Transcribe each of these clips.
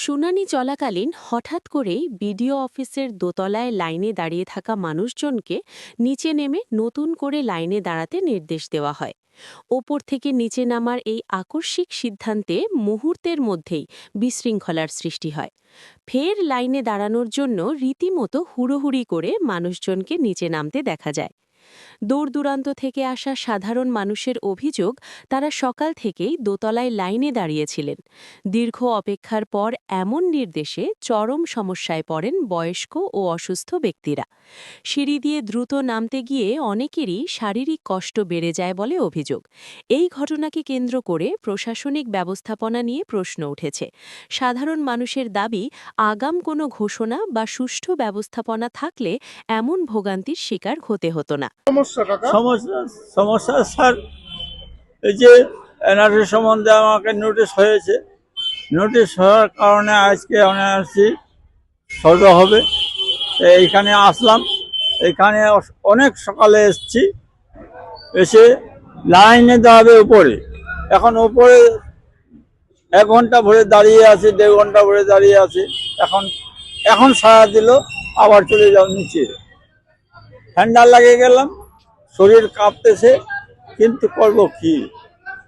শুনানি চলাকালীন হঠাৎ করেই বিডিও অফিসের দোতলায় লাইনে দাঁড়িয়ে থাকা মানুষজনকে নিচে নেমে নতুন করে লাইনে দাঁড়াতে নির্দেশ দেওয়া হয়। ওপর থেকে নিচে নামার এই আকস্মিক সিদ্ধান্তে মুহূর্তের মধ্যেই বিশৃঙ্খলার সৃষ্টি হয়। ফের লাইনে দাঁড়ানোর জন্য রীতিমতো হুড়োহুড়ি করে মানুষজনকে নিচে নামতে দেখা যায়। দূরদূরান্ত থেকে আসা সাধারণ মানুষের অভিযোগ, তারা সকাল থেকেই দোতলায় লাইনে দাঁড়িয়েছিলেন। দীর্ঘ অপেক্ষার পর এমন নির্দেশে চরম সমস্যায় পড়েন বয়স্ক ও অসুস্থ ব্যক্তিরা। সিঁড়ি দিয়ে দ্রুত নামতে গিয়ে অনেকেরই শারীরিক কষ্ট বেড়ে যায় বলে অভিযোগ। এই ঘটনাকে কেন্দ্র করে প্রশাসনিক ব্যবস্থাপনা নিয়ে প্রশ্ন উঠেছে। সাধারণ মানুষের দাবি, আগাম কোনো ঘোষণা বা সুষ্ঠু ব্যবস্থাপনা থাকলে এমন ভোগান্তির শিকার হতে হতো না। সমস্যা সমস্যা স্যার, এই যে এনআরসি সম্বন্ধে আমাকে নোটিশ হয়েছে। নোটিশ হওয়ার কারণে আজকে এনআরসি সর্ব হবে। এইখানে আসলাম। এখানে অনেক সকালে এসছি। এসে লাইনে দাঁড়াবে উপরে। এখন উপরে এক ঘণ্টা ভরে দাঁড়িয়ে আছে, দেড় ঘণ্টা ভরে দাঁড়িয়ে আছে। এখন এখন সারা দিল, আবার চলে যাও নিচে। ঠান্ডা লাগে গেলাম শরীর কাঁপতেছে কিন্তু করব কি?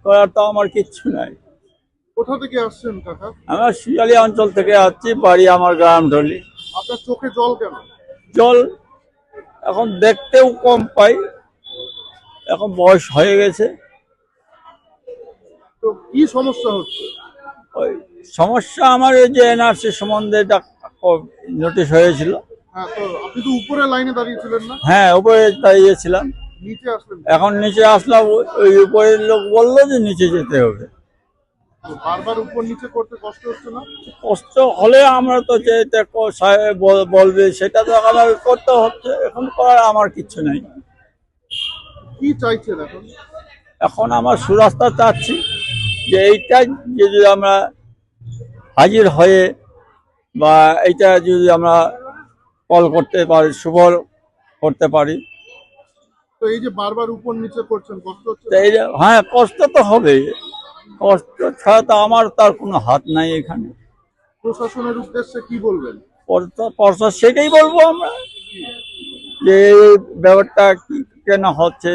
করার তো আমার কিচ্ছু নাই। কোথা থেকে আসছেন কাকা? আমার শিয়ালি অঞ্চল থেকে আসছি বাড়ি আমার গ্রাম ঢলি আপনার চোখে জল কেন? জল এখন দেখতেও কম পাই এখন বয়স হয়ে গেছে। তো কি সমস্যা হচ্ছে? ওই সমস্যা আমার এই যে এনআরসি সম্বন্ধে নোটিশ হয়েছিল। হ্যাঁ তো আপনি তো উপরে লাইনে দাঁড়িয়েছিলেন না? হ্যাঁ উপরে দাঁড়িয়েছিলাম নিচে আসলেন। এখন নিচে আসলাম ওই- উপরের লোক বলল যে নিচে যেতে হবে। বারবার উপর নিচে করতে কষ্ট হচ্ছে না? কষ্ট হলে আমরা তো বলবে সেটা তো আমাদের করতে হচ্ছে এখন করার আমার কিচ্ছু নেই। কি চাইছেন এখন? এখন আমার সুরাস্তা চাচ্ছি যে এইটা যদি আমরা হাজির হয়ে বা এইটা যদি আমরা কল করতে পারি সুফল করতে পারি। তো এই যে বারবার উপর নিচে করছেন কষ্ট হচ্ছে এই যে- হ্যাঁ কষ্ট তো হবে কষ্ট ছাড়া তো আমার তার কোনো হাত নাই এখানে। প্রশাসনের উদ্দেশ্যে কি বলবেন? পরশা সেটাই বলব আমরা। যে এই ব্যাপারটা কি কেন হচ্ছে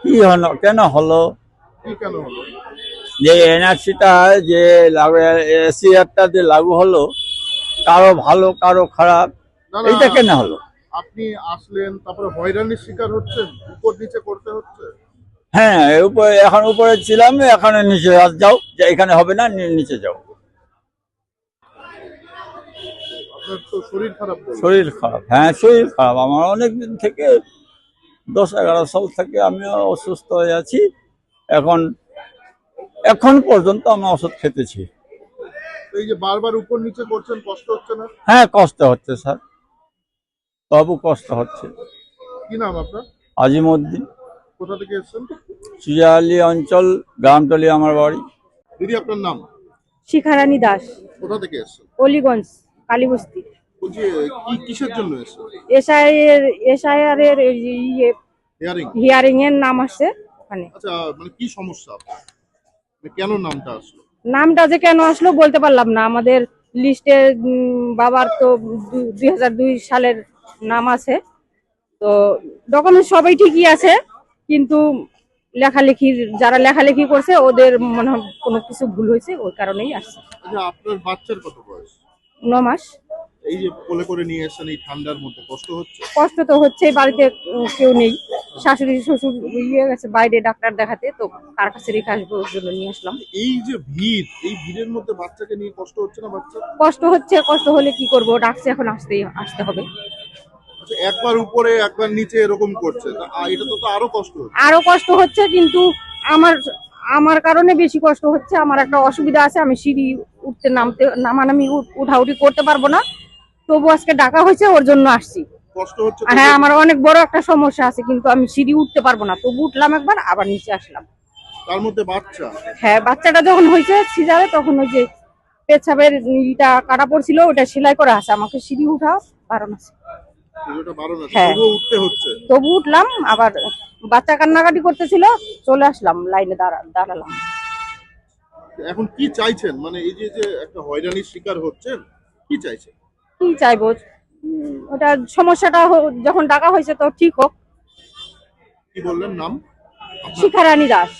কি হলো কেন হলো? যে এনআরসিটা যে এসিআরটা যে লাগু হলো কারও ভালো কারও খারাপ এইটা কেন হলো। আপনি আসলেন তারপরে হয়রানির শিকার হচ্ছেন উপর নিচে করতে হচ্ছে? হ্যাঁ উপরে এখন উপরে ছিলাম এখানে নিচে যাও যে এখানে হবে না নিচে যাও। শরীর খারাপ শরীর খারাপ হ্যাঁ শরীর খারাপ। আমার অনেক দিন থেকে দশ এগারো সাল থেকে আমি অসুস্থ হয়ে আছি। এখন এখন পর্যন্ত আমি ওষুধ খেতেছি। এই যে বারবার উপর নিচে করছেন কষ্ট হচ্ছে না? হ্যাঁ কষ্ট হচ্ছে স্যার। তবু কষ্ট হচ্ছে। কি নাম আপনার? আজিমউদ্দিন। কোথা থেকে এসেছেন? সিয়ালি অঞ্চল গ্রামটলি আমার বাড়ি। দিদি আপনার নাম? শিখারানী দাস। কোথা থেকে এসেছেন? অলিগঞ্জ কালীবস্তি বলছি কি কিসের জন্য এসেছেন? এসআইয়ের এসআইআর এর ইয়ে হিয়ারিং হিয়ারিং এর নাম আসছে ওখানে। আচ্ছা মানে কি সমস্যা আপনার? মানে কেন নামটা আসলো? নামটা যে কেন আসলো বলতে পারলাম না। আমাদের লিস্টে বাবার তো দুই হাজার দুই সালের নাম আছে। তো ডকুমেন্ট সবাই ঠিকই আছে কিন্তু লেখালেখির যারা লেখালেখি করছে ওদের মনে হয় কোনো কিছু ভুল হয়েছে ওই কারণেই আসছে। আচ্ছা আপনার বাচ্চার কত বয়স? ন মাস। এই যে কোলে করে নিয়ে এসেছেন এই ঠান্ডার মধ্যে কষ্ট হচ্ছে? কষ্ট তো হচ্ছে বাড়িতে কেউ নেই। শাশুড়ি শ্বশুর ইয়ে গেছে বাইরে ডাক্তার দেখাতে তো কার কাছে রেখে আসব ওর জন্য নিয়ে আসলাম। এই যে ভিড় এই ভিড়ের মধ্যে বাচ্চাকে নিয়ে কষ্ট হচ্ছে না বাচ্চা কষ্ট হচ্ছে কষ্ট হলে কি করব? ডাকছে এখন আসতেই আসতে হবে। একবার উপরে একবার নিচে এরকম করছে। এটা তো আরও কষ্ট হচ্ছে। আরও কষ্ট হচ্ছে কিন্তু আমার আমার কারণে বেশি কষ্ট হচ্ছে। আমার একটা অসুবিধা আছে আমি সিঁড়ি উঠতে নামতে নামানামি উঠ- উঠাউঠি করতে পারব না। তবু আজকে ডাকা হয়েছে ওর জন্য আসছি? হ্যাঁ আমার অনেক বড় একটা সমস্যা আছে কিন্তু আমি সিঁড়ি উঠতে পারব না। তবু উঠলাম একবার আবার নিচে আসলাম। তার মধ্যে বাচ্চা? হ্যাঁ বাচ্চাটা যখন হয়েছে সিজারে তখন ওই যে পেছাবের ইটা কাটা পড়ছিল ওটা সেলাই করা আছে। আমাকে সিঁড়ি উঠা বারণ আছে। হ্যাঁ। উঠতে হচ্ছে। তবু উঠলাম আবার বাচ্চা কান্নাকাটি করতেছিল চলে আসলাম লাইনে দাঁড়া দাঁড়ালাম। এখন কি চাইছেন? মানে এই যে একটা হয়রানির শিকার হচ্ছেন কি চাইছেন? কি চাইব? ওটা সমস্যাটা যখন ডাকা হয়েছে তো ঠিক হোক। কি বললেন? নাম? শিখারানী দাস।